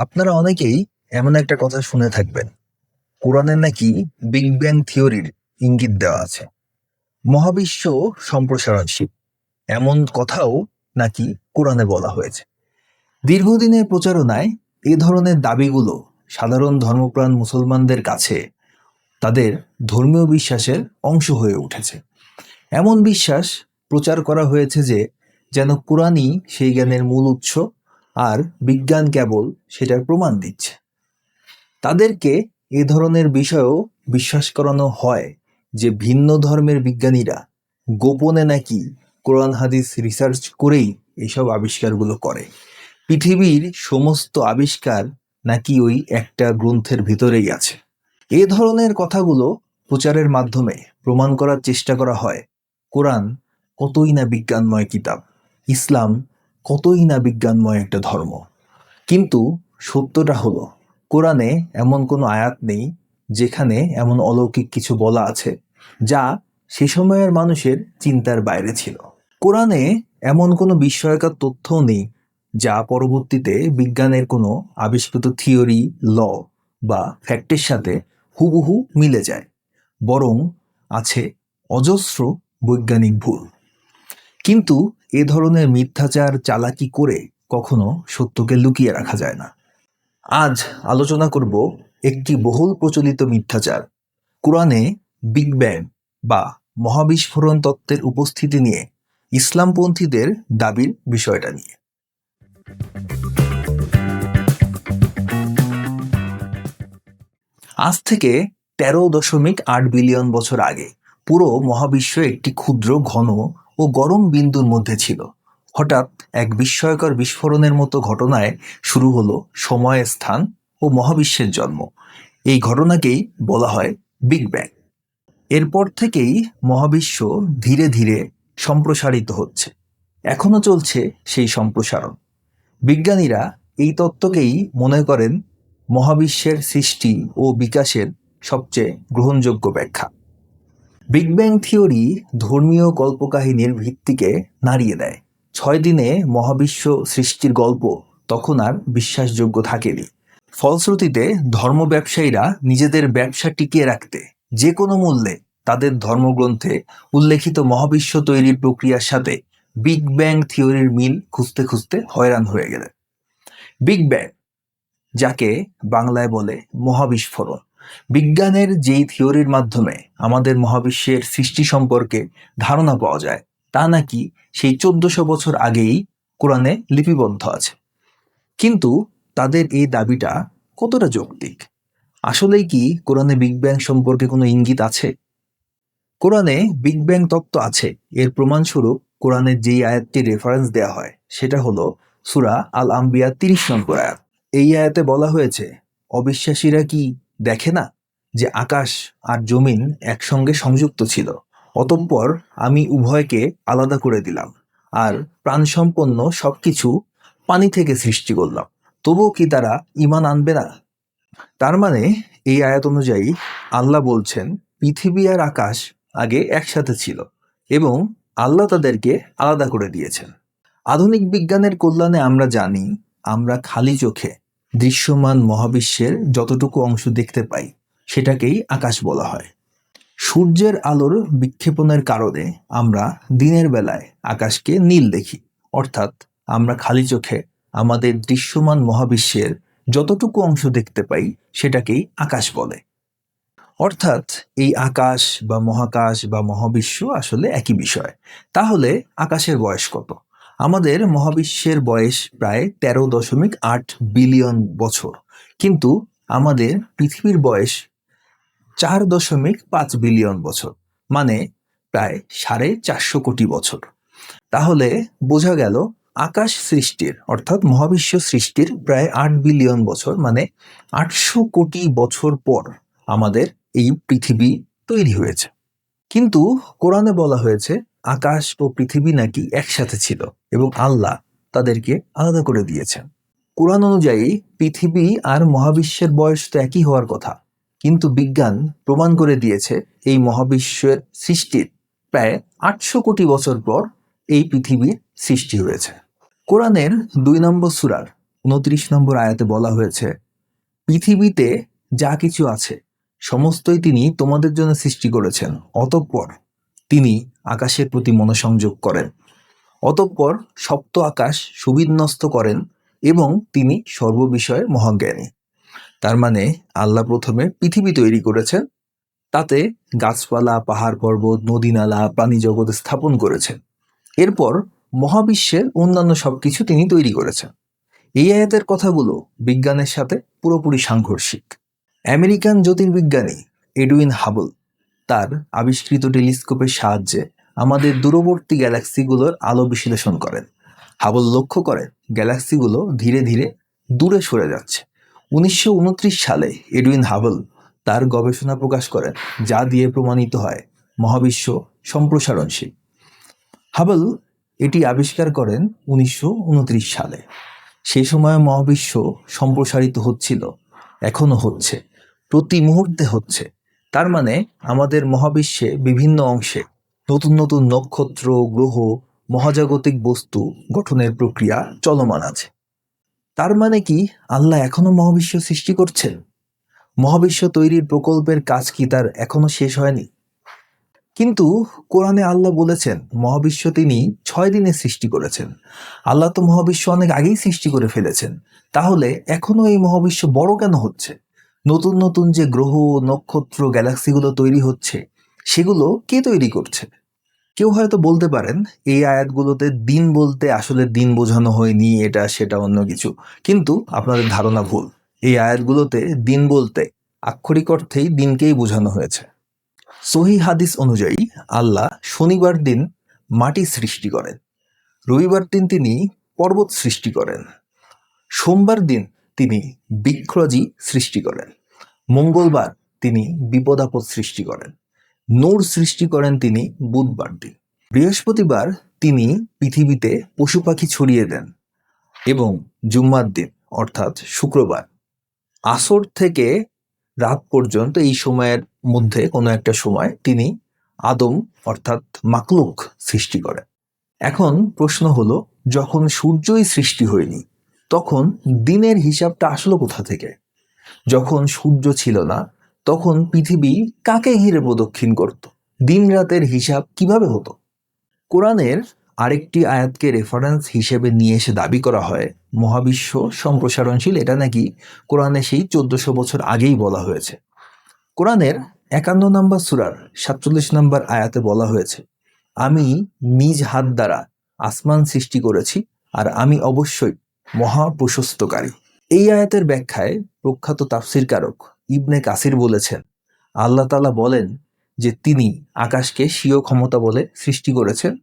আপনারা অনেকেই এমন একটা কথা শুনে থাকবেন। কোরআনে নাকি বিগ ব্যাং থিওরির ইঙ্গিত দেওয়া আছে। মহাবিশ্ব সম্প্রসারণশীল। এমন কথাও নাকি কোরআনে বলা হয়েছে। দীর্ঘদিনের প্রচারণায় এ ধরনের দাবিগুলো সাধারণ ধর্মপ্রাণ মুসলমানদের কাছে তাদের ধর্মীয় বিশ্বাসের অংশ হয়ে উঠেছে। এমন বিশ্বাস প্রচার করা হয়েছে যে, যেন কোরআনই সেই জ্ঞানের মূল উৎস আর বিজ্ঞান কেবল সেটার প্রমাণ দিচ্ছে। তাদেরকে এ ধরনের বিষয়েও বিশ্বাস করানো হয় যে ভিন্ন ধর্মের বিজ্ঞানীরা গোপনে নাকি কোরআন, হাদিস রিসার্চ করেই এইসব আবিষ্কারগুলো করে। পৃথিবীর সমস্ত আবিষ্কার নাকি ওই একটা গ্রন্থের ভিতরেই আছে। এ ধরনের কথাগুলো প্রচারের মাধ্যমে প্রমাণ করার চেষ্টা করা হয়, কোরআন কতই না বিজ্ঞানময় কিতাব, ইসলাম কতই না বিজ্ঞানময় একটা ধর্ম। কিন্তু সত্যটা হলো, কোরআনে এমন কোনো আয়াত নেই যেখানে এমন অলৌকিক কিছু বলা আছে, যা সে সময়ের মানুষের চিন্তার বাইরে ছিল। কোরআনে এমন কোনো বিস্ময়কর তথ্যও নেই, যা পরবর্তীতে বিজ্ঞানের কোনো আবিষ্কৃত থিওরি, ল বা ফ্যাক্টের সাথে হুবহু মিলে যায়, বরং আছে অজস্র বৈজ্ঞানিক ভুল। কিন্তু এ ধরনের মিথ্যাচার চালাকি করে কখনো সত্যকে লুকিয়ে রাখা যায় না। আজ আলোচনা করব একটি বহুল প্রচলিত মিথ্যাচার। কোরআনে বিগ ব্যাং বা মহাবিস্ফোরণ তত্ত্বের উপস্থিতি নিয়ে ইসলামপন্থীদের দাবির বিষয়টা নিয়ে। আজ থেকে তেরো দশমিক আট বিলিয়ন বছর আগে পুরো মহাবিশ্ব একটি ক্ষুদ্র ঘন ও গরম বিন্দুর মধ্যে ছিল। হঠাৎ এক বিস্ময়কর বিস্ফোরণের মতো ঘটনায় শুরু হলো সময় স্থান ও মহাবিশ্বের জন্ম। এই ঘটনাকেই বলা হয় বিগ ব্যাং এরপর থেকেই মহাবিশ্ব ধীরে ধীরে সম্প্রসারিত হচ্ছে। এখনও চলছে সেই সম্প্রসারণ। বিজ্ঞানীরা এই তত্ত্বকেই মনে করেন মহাবিশ্বের সৃষ্টি ও বিকাশের সবচেয়ে গ্রহণযোগ্য ব্যাখ্যা। বিগ ব্যাং থিওরি ধর্মীয় কল্পকাহিনীর ভিত্তিকে নাড়িয়ে দেয়। ছয় দিনে মহাবিশ্ব সৃষ্টির গল্প তখন আর বিশ্বাসযোগ্য থাকেনি। ফলশ্রুতিতে ধর্ম ব্যবসায়ীরা নিজেদের ব্যবসা টিকিয়ে রাখতে যে কোনো মূল্যে তাদের ধর্মগ্রন্থে উল্লেখিত মহাবিশ্ব তৈরির প্রক্রিয়ার সাথে বিগ ব্যাং থিওরির মিল খুঁজতে খুঁজতে হয়রান হয়ে গেলেন। বিগ ব্যাং যাকে বাংলায় বলে মহাবিস্ফোরণ। বিজ্ঞানের যেই থিওরির মাধ্যমে আমাদের মহাবিশ্বের সৃষ্টি সম্পর্কে ধারণা পাওয়া যায়, তা নাকি সেই চোদ্দশো বছর আগেই কোরআনে লিপিবদ্ধ আছে। কিন্তু তাদের এই দাবিটা কতটা যৌক্তিক? আসলেই কি কোরআনে বিগ ব্যাং সম্পর্কে কোনো ইঙ্গিত আছে? কোরআনে বিগ ব্যাং তত্ত্ব আছে, এর প্রমাণস্বরূপ কোরআনের যেই আয়াতটি রেফারেন্স দেওয়া হয়, সেটা হলো সুরা আল আম্বিয়া তিরিশ নম্বর আয়াত। এই আয়াতে বলা হয়েছে, অবিশ্বাসীরা কি দেখে না যে আকাশ আর জমিন একসঙ্গে সংযুক্ত ছিল। অতঃপর আমি উভয়কে আলাদা করে দিলাম আর প্রাণসম্পন্ন সবকিছু পানি থেকে সৃষ্টি করলাম। তবুও কি তারা ইমান আনবে না? তার মানে এই আয়াত অনুযায়ী আল্লাহ বলছেন, পৃথিবী আর আকাশ আগে একসাথে ছিল এবং আল্লাহ তাদেরকে আলাদা করে দিয়েছেন। আধুনিক বিজ্ঞানের কল্যাণে আমরা জানি, আমরা খালি চোখে দৃশ্যমান মহাবিশ্বের যতটুকু অংশ দেখতে পাই, সেটাকেই আকাশ বলা হয়। সূর্যের আলোর বিক্ষেপণের কারণে আমরা দিনের বেলায় আকাশকে নীল দেখি। অর্থাৎ আমরা খালি চোখে আমাদের দৃশ্যমান মহাবিশ্বের যতটুকু অংশ দেখতে পাই, সেটাকেই আকাশ বলে। অর্থাৎ এই আকাশ বা মহাকাশ বা মহাবিশ্ব আসলে একই বিষয়। তাহলে আকাশের বয়স কত? আমাদের মহাবিশ্বের বয়স প্রায় তেরো দশমিক আট বিলিয়ন বছর। কিন্তু আমাদের পৃথিবীর বয়স চার দশমিক পাঁচ বিলিয়ন বছর মানে প্রায় সাড়ে চারশো কোটি বছর। তাহলে বোঝা গেল আকাশ সৃষ্টির, অর্থাৎ মহাবিশ্ব সৃষ্টির প্রায় আট বিলিয়ন বছর মানে আটশো কোটি বছর পর আমাদের এই পৃথিবী তৈরি হয়েছে। কিন্তু কোরআনে বলা হয়েছে, আকাশ ও পৃথিবী নাকি একসাথে ছিল। এবং আল্লাহ তাদেরকে আলাদা করে দিয়েছেন। কোরআন অনুযায়ী পৃথিবী আর মহাবিশ্বের বয়স তো একই হওয়ার কথা। কিন্তু বিজ্ঞান প্রমাণ করে দিয়েছে এই মহাবিশ্বের সৃষ্টির প্রায় আটশো কোটি বছর পর এই পৃথিবীর সৃষ্টি হয়েছে। কোরআনের দুই নম্বর সুরার উনত্রিশ নম্বর আয়াতে বলা হয়েছে, পৃথিবীতে যা কিছু আছে, সমস্তই তিনি তোমাদের জন্য সৃষ্টি করেছেন। অতঃপর তিনি আকাশের প্রতি মনোসংযোগ করেন। অতঃপর সপ্ত আকাশ সুবিন্যস্ত করেন এবং তিনি সর্ববিষয়ে মহাজ্ঞানী। তার মানে আল্লাহ প্রথমে পৃথিবী তৈরি করেছেন, তাতে গাছপালা, পাহাড় পর্বত নদী নালা প্রাণী জগৎ স্থাপন করেছেন। এরপর মহাবিশ্বের অন্যান্য সব কিছু তিনি তৈরি করেছেন। এই আয়াতের কথাগুলো বিজ্ঞানের সাথে পুরোপুরি সাংঘর্ষিক। আমেরিকান জ্যোতির্বিজ্ঞানী এডুইন হাবল তার আবিষ্কৃত টেলিস্কোপের সাহায্যে আমাদের দূরবর্তী গ্যালাক্সিগুলোর আলো বিশ্লেষণ করেন। হাবল লক্ষ্য করেন, গ্যালাক্সিগুলো ধীরে ধীরে দূরে সরে যাচ্ছে। উনিশশো উনত্রিশ সালে এডুইন হাবল তার গবেষণা প্রকাশ করেন, যা দিয়ে প্রমাণিত হয় মহাবিশ্ব সম্প্রসারণশীল। হাবল এটি আবিষ্কার করেন উনিশশো উনত্রিশ সালে। সেই সময় মহাবিশ্ব সম্প্রসারিত হচ্ছিল, এখনও হচ্ছে, প্রতি মুহূর্তে হচ্ছে। তার মানে আমাদের মহাবিশ্বে বিভিন্ন অংশে নতুন নতুন নক্ষত্র, গ্রহ, মহাজাগতিক বস্তু গঠনের প্রক্রিয়া চলমান আছে। তার মানে কি, আল্লাহ এখনও মহাবিশ্ব সৃষ্টি করছেন? মহাবিশ্ব তৈরির প্রকল্পের কাজ কি তার এখনও শেষ হয়নি? কিন্তু কোরআনে আল্লাহ বলেছেন, মহাবিশ্ব তিনি ছয় দিনে সৃষ্টি করেছেন। আল্লাহ তো মহাবিশ্ব অনেক আগেই সৃষ্টি করে ফেলেছেন। তাহলে এখনও এই মহাবিশ্ব বড় কেন হচ্ছে? নতুন নতুন যে গ্রহ, নক্ষত্র, গ্যালাক্সিগুলো তৈরি হচ্ছে, সেগুলো কে তৈরি করছে? কেউ হয়তো বলতে পারেন, এই আয়াতগুলোতে দিন বলতে আসলে দিন বোঝানো হয়নি, এটা সেটা অন্য কিছু। কিন্তু আপনাদের ধারণা ভুল। এই আয়াতগুলোতে দিন বলতে আক্ষরিক অর্থেই দিনকেই বোঝানো হয়েছে। সহি হাদিস অনুযায়ী আল্লাহ শনিবার দিন মাটি সৃষ্টি করেন। রবিবার দিন তিনি পর্বত সৃষ্টি করেন। সোমবার দিন তিনি বৃক্ষরাজি সৃষ্টি করেন। মঙ্গলবার তিনি বিপদাপদ সৃষ্টি করেন। নূর সৃষ্টি করেন তিনি বুধবার দিন বৃহস্পতিবার তিনি পৃথিবীতে পশু পাখি ছড়িয়ে দেন এবং জুম্মার দিন, অর্থাৎ শুক্রবার। আসর থেকে রাত পর্যন্ত এই সময়ের মধ্যে কোনো একটা সময় তিনি আদম, অর্থাৎ মাকলুক সৃষ্টি করেন। এখন প্রশ্ন হলো, যখন সূর্যই সৃষ্টি হয়নি, তখন দিনের হিসাবটা আসলো কোথা থেকে? যখন সূর্য ছিল না তখন পৃথিবী কাকে ঘিরে প্রদক্ষিণ করত? দিন রাতের হিসাব কীভাবে হতো? কোরআনের আরেকটি আয়াতকে রেফারেন্স হিসেবে নিয়ে এসে দাবি করা হয়, মহাবিশ্ব সম্প্রসারণশীল, এটা নাকি কোরআনে সেই চোদ্দশো বছর আগেই বলা হয়েছে। কোরআনের একান্ন নম্বর সুরার সাতচল্লিশ নম্বর আয়াতে বলা হয়েছে, আমি নিজ হাত দ্বারা আসমান সৃষ্টি করেছি, আর আমি অবশ্যই মহা প্রশস্তকারী এই আয়াতের ব্যাখ্যায় প্রখ্যাত তাফসিরকারক ইবনে কাসির বলেছেন, আল্লাহ তালা বলেন যে তিনি আকাশকে স্বীয় ক্ষমতা বলে সৃষ্টি করেছেন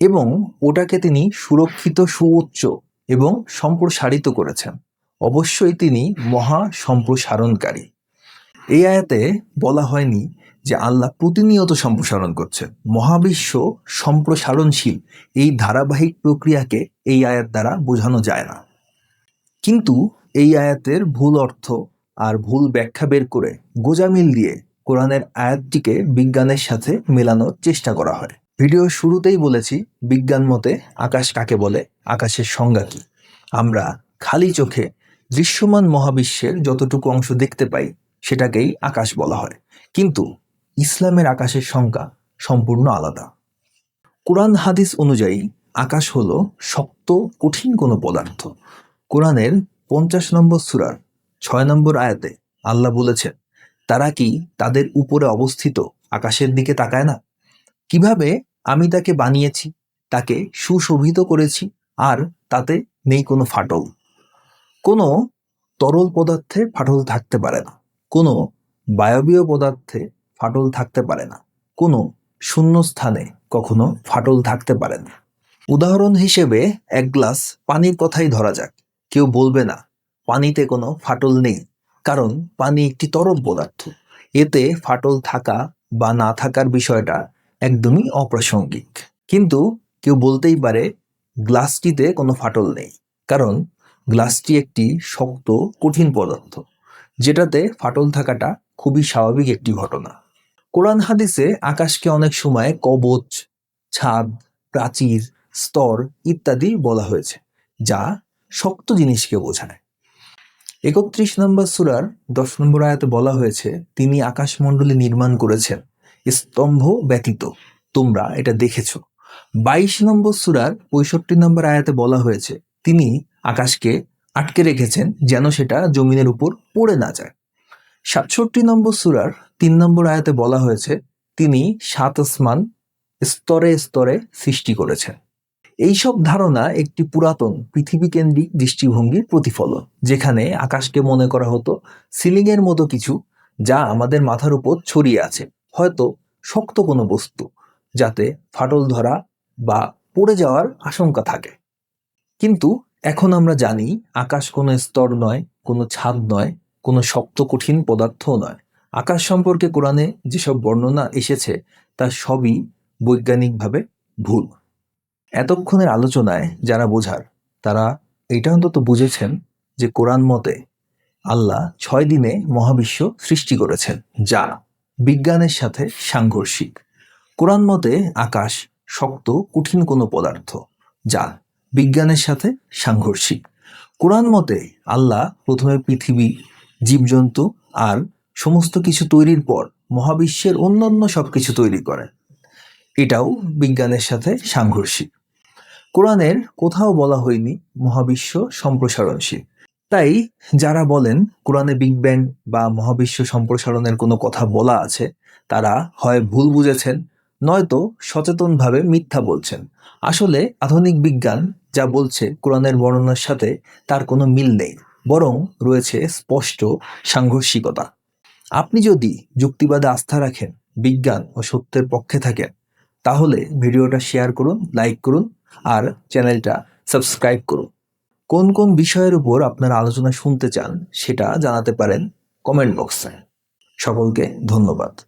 এবং ওটাকে তিনি সুরক্ষিত, সুউচ্চ এবং সম্প্রসারিত করেছেন। অবশ্যই তিনি মহা সম্প্রসারণকারী। এই আয়াতে বলা হয়নি যে আল্লাহ প্রতিনিয়ত সম্প্রসারণ করছেন, মহাবিশ্ব সম্প্রসারণশীল। এই ধারাবাহিক প্রক্রিয়াকে এই আয়াত দ্বারা বোঝানো যায় না। কিন্তু এই আয়াতের ভুল অর্থ আর ভুল ব্যাখ্যা বের করে গোজামিল দিয়ে কোরআনের আয়াতটিকে বিজ্ঞানের সাথে মেলানোর চেষ্টা করা হয়। ভিডিও শুরুতেই বলেছি, বিজ্ঞান মতে আকাশ কাকে বলে, আকাশের সংজ্ঞা কি? আমরা খালি চোখে দৃশ্যমান মহাবিশ্বের যতটুকু অংশ দেখতে পাই, সেটাকেই আকাশ বলা হয়। কিন্তু ইসলামের আকাশের সংজ্ঞা সম্পূর্ণ আলাদা। কোরআন হাদিস অনুযায়ী আকাশ হলো শক্ত, কঠিন কোনো পদার্থ। কোরআনের পঞ্চাশ নম্বর সুরার ছয় নম্বর আয়াতে আল্লাহ বলেছেন, তারা কি তাদের উপরে অবস্থিত আকাশের দিকে তাকায় না? কীভাবে আমি তাকে বানিয়েছি, তাকে সুশোভিত করেছি, আর তাতে নেই কোনো ফাটল? কোনো তরল পদার্থে ফাটল থাকতে পারে না, কোনো বায়বীয় পদার্থে ফাটল থাকতে পারে না, কোনো শূন্য স্থানে কখনো ফাটল থাকতে পারে না। উদাহরণ হিসেবে এক গ্লাস পানির কথাই ধরা যাক। কেউ বলবে না, পানিতে কোনো ফাটল নেই। কারণ পানি একটি তরল পদার্থ। এতে ফাটল থাকা বা না থাকার বিষয়টা একদমই অপ্রাসঙ্গিক। কিন্তু কেউ বলতেই পারে, গ্লাসটিতে কোনো ফাটল নেই। কারণ গ্লাসটি একটি শক্ত, কঠিন পদার্থ। যেটাতে ফাটল থাকাটা খুবই স্বাভাবিক একটি ঘটনা। কোরআন হাদিসে আকাশকে অনেক সময় কবচ, ছাদ, প্রাচীর, স্তর ইত্যাদি বলা হয়েছে, যা শক্ত জিনিসকে বোঝায়। একত্রিশ নম্বর সুরার দশ নম্বর আয়াতে বলা হয়েছে, তিনি আকাশমণ্ডলী নির্মাণ করেছেন, স্তম্ভ ব্যতীত। তোমরা এটা দেখেছ। বাইশ নম্বর সুরার পঁয়ষট্টি নম্বর আয়াতে বলা হয়েছে, তিনি আকাশকে আটকে রেখেছেন, যেন সেটা জমিনের উপর পড়ে না যায়। সাতষট্টি নম্বর সুরার তিন নম্বর আয়াতে বলা হয়েছে, তিনি সাত আসমান স্তরে স্তরে সৃষ্টি করেছেন। এইসব ধারণা একটি পুরাতন পৃথিবী কেন্দ্রিক দৃষ্টিভঙ্গির প্রতিফলন, যেখানে আকাশকে মনে করা হতো সিলিংয়ের মতো কিছু যা আমাদের মাথার উপর ছড়িয়ে আছে, হয়তো শক্ত কোনো বস্তু, যাতে ফাটল ধরা বা পড়ে যাওয়ার আশঙ্কা থাকে। কিন্তু এখন আমরা জানি আকাশ কোনো স্তর নয়, কোনো ছাদ নয়, কোনো শক্ত কঠিন পদার্থও নয়। আকাশ সম্পর্কে কোরআনে যেসব বর্ণনা এসেছে, তা সবই বৈজ্ঞানিকভাবে ভুল। এতক্ষণের আলোচনায় যারা বোঝার, তারা এটা অন্তত বুঝেছেন যে কোরআন মতে আল্লাহ ছয় দিনে মহাবিশ্ব সৃষ্টি করেছেন, যা বিজ্ঞানের সাথে সাংঘর্ষিক। কোরআন মতে আকাশ শক্ত, কঠিন কোনো পদার্থ, যা বিজ্ঞানের সাথে সাংঘর্ষিক। কোরআন মতে আল্লাহ প্রথমে পৃথিবী, জীবজন্তু আর সমস্ত কিছু তৈরির পর মহাবিশ্বের অন্যান্য সব কিছু তৈরি করেন। এটাও বিজ্ঞানের সাথে সাংঘর্ষিক। কোরআনের কোথাও বলা হয়নি মহাবিশ্ব সম্প্রসারণশীল। তাই যারা বলেন কোরআনে বিগ ব্যাং বা মহাবিশ্ব সম্প্রসারণের কোনো কথা বলা আছে, তারা হয় ভুল বুঝেছেন, নয়তো সচেতনভাবে মিথ্যা বলছেন। আসলে আধুনিক বিজ্ঞান যা বলছে কোরআনের বর্ণনার সাথে তার কোনো মিল নেই, বরং রয়েছে স্পষ্ট সাংঘর্ষিকতা। আপনি যদি যুক্তিবাদে আস্থা রাখেন, বিজ্ঞান ও সত্যের পক্ষে থাকেন, তাহলে ভিডিওটা শেয়ার করুন, লাইক করুন আর চ্যানেলটা সাবস্ক্রাইব করুন। কোন কোন বিষয়ের উপর আপনার আলোচনা শুনতে চান, সেটা জানাতে পারেন কমেন্ট বক্সে। সকলকে ধন্যবাদ।